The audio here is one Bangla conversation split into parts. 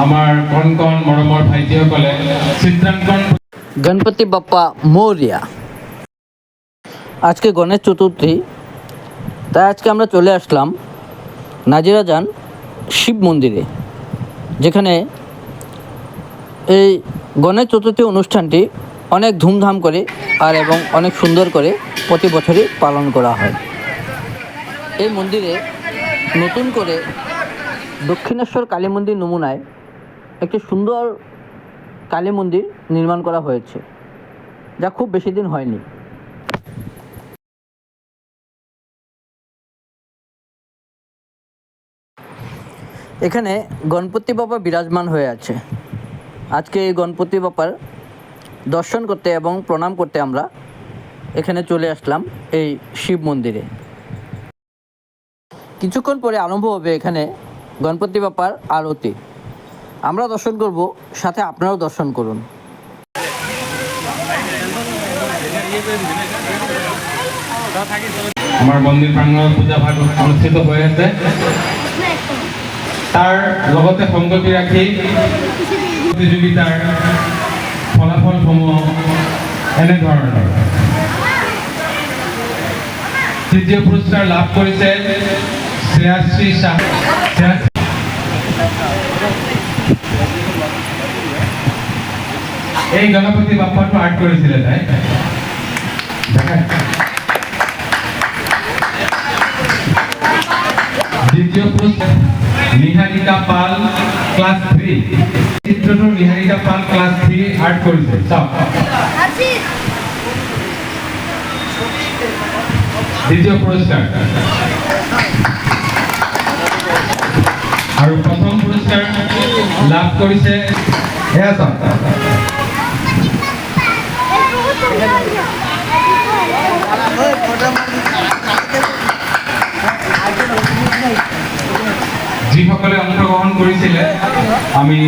কণ কণ মৰমৰ ভাইটিসকলে চিত্ৰাংকন গণপতি বাপ্পা মৌরিয়া। আজকে গণেশ চতুর্থী, তাই আজকে আমরা চলে আসলাম নাজিরা যান শিব মন্দিরে, যেখানে এই গণেশ চতুর্থী অনুষ্ঠানটি অনেক ধুমধাম করে আর এবং অনেক সুন্দর করে প্রতি বছরই পালন করা হয়। এই মন্দিরে নতুন করে দক্ষিণেশ্বর কালী মন্দির নমুনায় একটি সুন্দর কালী মন্দির নির্মাণ করা হয়েছে, যা খুব বেশি দিন হয়নি। এখানে গণপতি বাবা বিরাজমান হয়ে আছে। আজকে এই গণপতি বাবার দর্শন করতে এবং প্রণাম করতে আমরা এখানে চলে আসলাম এই শিব মন্দিরে। কিছুক্ষণ পরে আরম্ভ হবে এখানে গণপতি বাপ্পার আরতি। আমরা দর্শন করব, সাথে আপনারাও দর্শন করুন। আমাৰ মন্দিৰ প্ৰাংগণত পূজা ভাগ অনুষ্ঠিত হৈ আছে। তাৰ লগতে সংগতি ৰাখি প্ৰতিযোগিতাৰ ফলাফলসমূহ এনেধৰণৰ তৃতীয় পুৰস্কাৰ লাভ কৰিছে শ্ৰেয়াশ্ৰী শাহ। এই গণপতি বাপ্পাটো আৰ্ট কৰিছিলে তাই? দ্বিতীয় পুরস্কার Niharika Pal class three চিত্রটো Niharika Pal class three art করেছে। দ্বিতীয় পুরস্কার আৰু প্ৰথম পুৰস্কাৰ লাভ কৰিছে এয়া যিসকলে অংশগ্ৰহণ কৰিছিলে আমি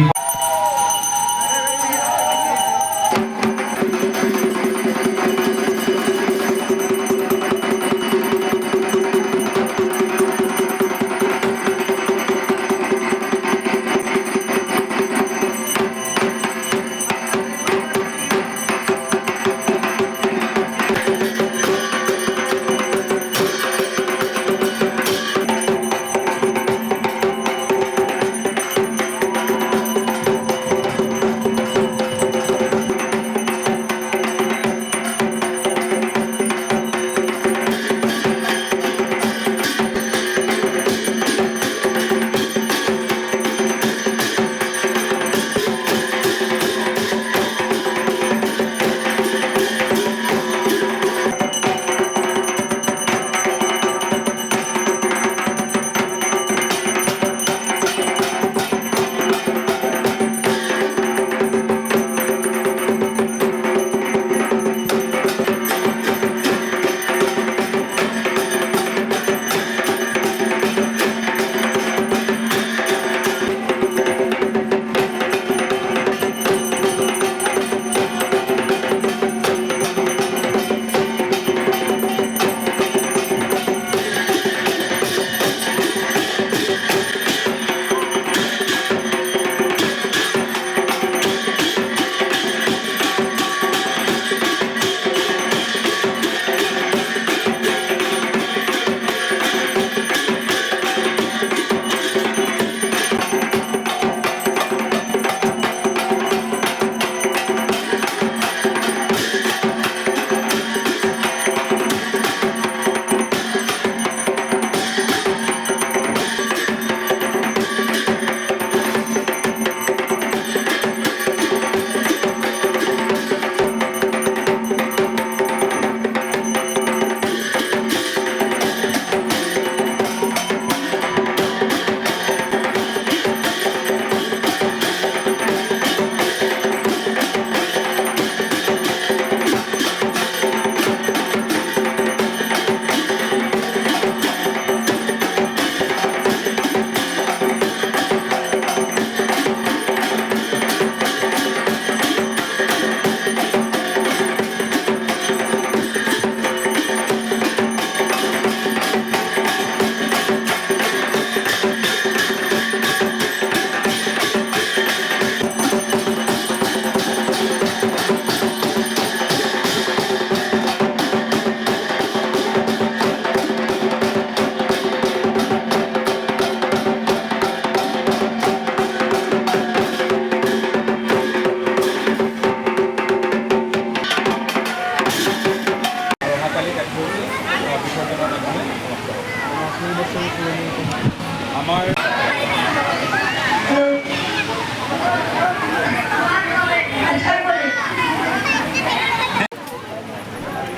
আমার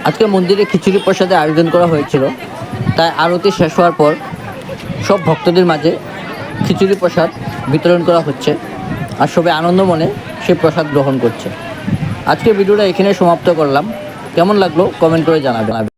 আজকে মন্দিরে খিচুড়ি প্রসাদের আয়োজন করা হয়েছিল। তাই আরতি শেষ হওয়ার পর সব ভক্তদের মাঝে খিচুড়ি প্রসাদ বিতরণ করা হচ্ছে আর সবে আনন্দ মনে সেই প্রসাদ গ্রহণ করছে। আজকে ভিডিওটা এখানে সমাপ্ত করলাম। কেমন লাগল কমেন্ট করে জানাবেন।